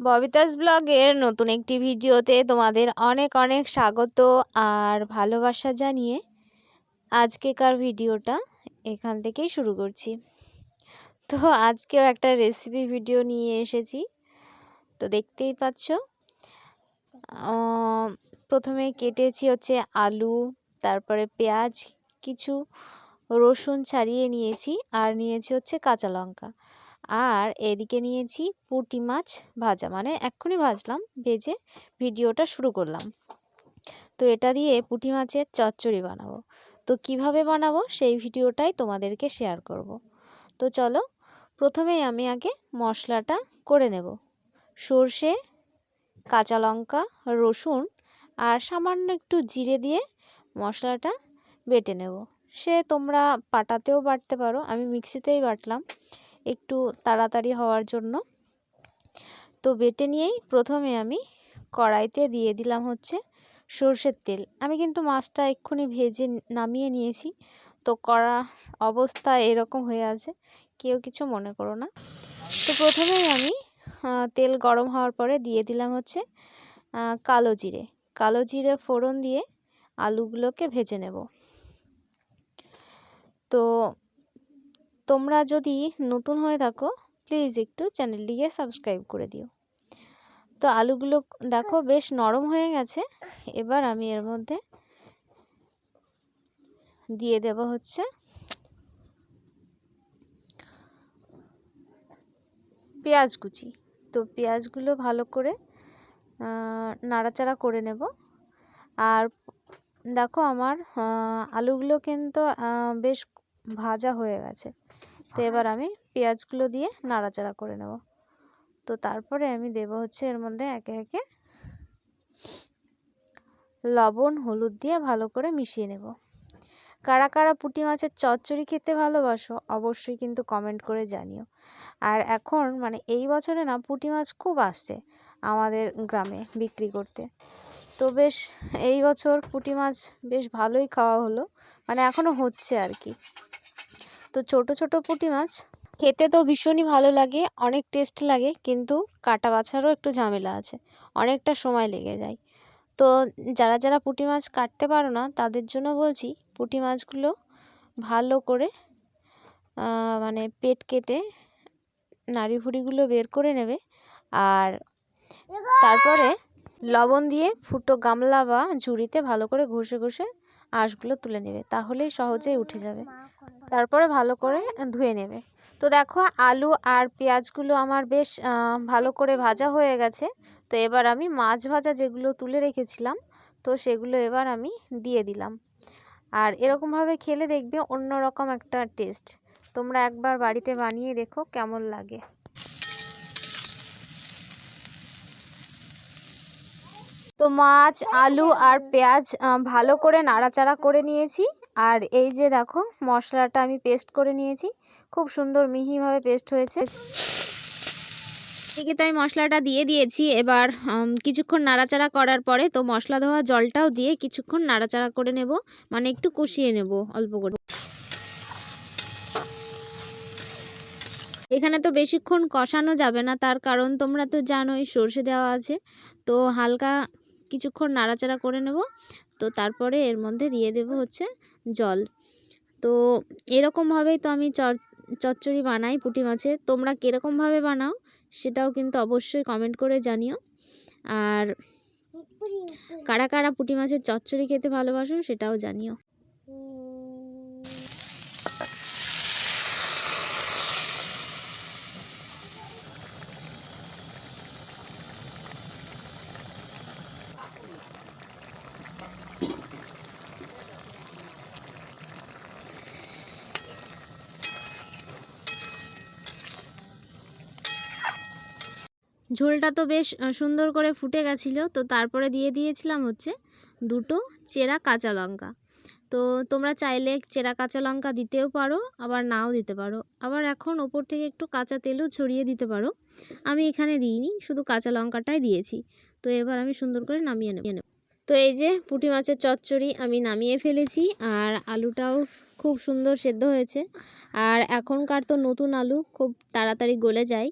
ববিতাস ব্লগের নতুন একটি ভিডিওতে তোমাদের অনেক অনেক স্বাগত আর ভালোবাসা জানিয়ে আজকেকার ভিডিওটা এখান থেকেই শুরু করছি। তো আজকেও একটা রেসিপি ভিডিও নিয়ে এসেছি। তো দেখতেই পাচ্ছ প্রথমে কেটেছি হচ্ছে আলু, তারপরে পেঁয়াজ, কিছু রসুন ছাড়িয়ে নিয়েছি আর নিয়েছি হচ্ছে কাঁচা লঙ্কা। আর এদিকে নিয়েছি পুঁটি মাছ ভাজা। মানে এক্ষুনি ভাজলাম, ভেজে ভিডিওটা শুরু করলাম। তো এটা দিয়ে পুঁটি মাছের চচ্চড়ি বানাবো। তো কীভাবে বানাবো সেই ভিডিওটাই তোমাদেরকে শেয়ার করব। তো চলো, প্রথমেই আমি আগে মশলাটা করে নেব। সর্ষে, কাঁচা লঙ্কা, রসুন আর সামান্য একটু জিরে দিয়ে মশলাটা বেটে নেব। সে তোমরা পাটাতেও বাটতে পারো, আমি মিক্সিতেই বাটলাম। একটু তাড়াতাড়ি হওয়ার জন্য। তো বেটে নিয়েই প্রথমে আমি কড়াইতে দিয়ে দিলাম হচ্ছে সর্ষের তেল। আমি কিন্তু মাছটা এক্ষুনি ভেজে নামিয়ে নিয়েছি। তো কড়া অবস্থা এরকম হয়ে আছে, কেউ কিছু মনে করো না। তো প্রথমেই আমি তেল গরম হওয়ার পরে দিয়ে দিলাম হচ্ছে কালো জিরে। কালো জিরে ফোড়ন দিয়ে আলুগুলোকে ভেজে নেব। তো তোমরা যদি নতুন হয়ে থাকো প্লিজ একটু চ্যানেলটিকে সাবস্ক্রাইব করে দিও। তো আলুগুলো দেখো বেশ নরম হয়ে গেছে। এবার আমি এর মধ্যে দিয়ে দেব হচ্ছে পেঁয়াজ কুচি। তো পেঁয়াজগুলো ভালো করে নাড়াচাড়া করে নেব। আর দেখো আমার আলুগুলো কিন্তু বেশ ভাজা হয়ে গেছে। তো এবার আমি পেঁয়াজগুলো দিয়ে নাড়াচাড়া করে নেব। তো তারপরে আমি দেব হচ্ছে এর মধ্যে একে একে লবণ, হলুদ দিয়ে ভালো করে মিশিয়ে নেব। কারা কারা পুঁটি মাছের চচ্চড়ি খেতে ভালোবাসো অবশ্যই কিন্তু কমেন্ট করে জানিও। আর এখন মানে এই বছরে না পুঁটি মাছ খুব আসছে আমাদের গ্রামে বিক্রি করতে। তো বেশ এই বছর পুঁটি মাছ বেশ ভালোই খাওয়া হলো মানে এখনও হচ্ছে আর কি। তো ছোট ছোট পুঁটি মাছ, খেতে তো ভীষণই ভালো লাগে, অনেক টেস্ট লাগে, কিন্তু কাটা বাছারও একটু ঝামেলা আছে, অনেকটা সময় লেগে যায়। তো যারা যারা পুঁটি মাছ কাটতে পারো না, তাদের জন্য বলছি পুঁটি মাছগুলো ভালো করে মানে পেট কেটে নাড়ি ভুড়িগুলো বের করে নেবে, আর তারপরে লবণ দিয়ে ফুটো গামলা বা ঝুড়িতে ভালো করে ঘষে ঘষে আঁশগুলো তুলে নেবে, তাহলেই সহজেই উঠে যাবে। তারপরে ভালো করে ধুয়ে নেবে। তো দেখো, আলু আর পেঁয়াজগুলো আমার বেশ ভালো করে ভাজা হয়ে গেছে। তো এবার আমি মাছ ভাজা যেগুলো তুলে রেখেছিলাম, তো সেগুলো এবার আমি দিয়ে দিলাম। আর এরকমভাবে খেলে দেখবে অন্যরকম একটা টেস্ট। তোমরা একবার বাড়িতে বানিয়ে দেখো কেমন লাগে। তো মাছ, আলু আর পেঁয়াজ ভালো করে নাড়াচাড়া করে নিয়েছি। আর এই যে দেখো, মশলাটা আমি পেস্ট করে নিয়েছি। খুব সুন্দর মিহিভাবে পেস্ট হয়েছে। এদিকে তো আমি মশলাটা দিয়ে দিয়েছি। এবার কিছুক্ষণ নাড়াচাড়া করার পরে তো মশলা ধোয়া জলটাও দিয়ে কিছুক্ষণ নাড়াচাড়া করে নেব। মানে একটু কষিয়ে নেব অল্প করে। এখানে তো বেশিক্ষণ কষানো যাবে না। তার কারণ তোমরা তো জানোই, সর্ষে দেওয়া আছে। তো হালকা কিছুক্ষণ নাড়াচাড়া করে নেব। তো তারপরে এর মধ্যে দিয়ে দেব হচ্ছে জল। তো এরকমভাবেই তো আমি চচ্চড়ি বানাই পুঁটি মাছে। তোমরা কীরকমভাবে বানাও সেটাও কিন্তু অবশ্যই কমেন্ট করে জানিও। আর কারা কারা পুঁটি মাছের চচ্চড়ি খেতে ভালোবাসো সেটাও জানিও। ঝোলটা তো বেশ সুন্দর করে ফুটে গেছিল। তো তারপরে দিয়ে দিয়েছিলাম হচ্ছে দুটো চেরা কাঁচা লঙ্কা। তো তোমরা চাইলে চেরা কাঁচা লঙ্কা দিতেও পারো, আবার নাও দিতে পারো। আবার এখন ওপর থেকে একটু কাঁচা তেলও ছড়িয়ে দিতে পারো। আমি এখানে দিইনি, শুধু কাঁচা লঙ্কাটাই দিয়েছি। তো এবার আমি সুন্দর করে নামিয়ে নেব। তো এই যে পুঁটি মাছের চচ্চড়ি আমি নামিয়ে ফেলেছি, আর আলুটাও খুব সুন্দর সেদ্ধ হয়েছে। আর এখনকার তো নতুন আলু, খুব তাড়াতাড়ি গলে যায়।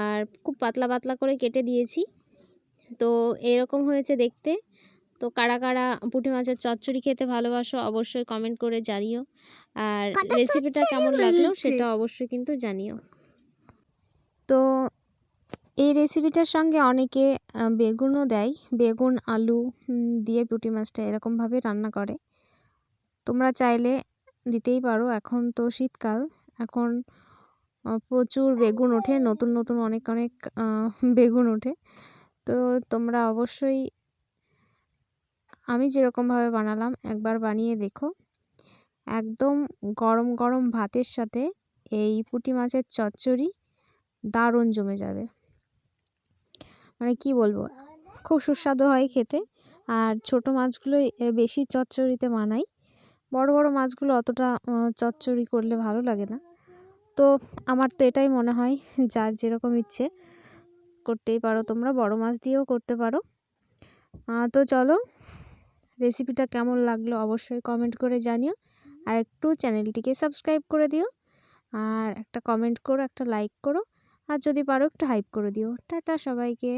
আর খুব পাতলা পাতলা করে কেটে দিয়েছি। তো এরকম হয়েছে দেখতে। তো কারা কারা পুঁটি মাছের চচ্চড়ি খেতে ভালোবাসো অবশ্যই কমেন্ট করে জানিও। আর রেসিপিটা কেমন লাগল সেটা অবশ্যই কিন্তু জানিও। তো এই রেসিপিটার সঙ্গে অনেকে বেগুনও দেয়। বেগুন আলু দিয়ে পুঁটি মাছটা এরকমভাবে রান্না করে। তোমরা চাইলে দিতেই পারো। এখন তো শীতকাল। এখন প্রচুর বেগুন ওঠে, নতুন নতুন অনেক অনেক বেগুন ওঠে। তো তোমরা অবশ্যই আমি যেরকমভাবে বানালাম, একবার বানিয়ে দেখো। একদম গরম গরম ভাতের সাথে এই পুঁটি মাছের চচ্চড়ি দারুণ জমে যাবে। মানে কি বলব, খুব সুস্বাদু হয় খেতে। আর ছোট মাছগুলোই বেশি চচ্চড়িতে মানাই। বড় বড় মাছগুলো অতটা চচ্চড়ি করলে ভালো লাগে না। তো আমার তো এটাই মনে হয়, যার যেরকম ইচ্ছে করতেই পারো তোমরা, বড় মাছ দিয়েও করতে পারো। তো চলো রেসিপিটা কেমন লাগল অবশ্যই কমেন্ট করে জানিও, আর একটু চ্যানেলটিকে সাবস্ক্রাইব করে দিও, আর একটা কমেন্ট করো, একটা লাইক করো, আর যদি পারো একটু হাইপ করে দিও। টাটা সবাইকে।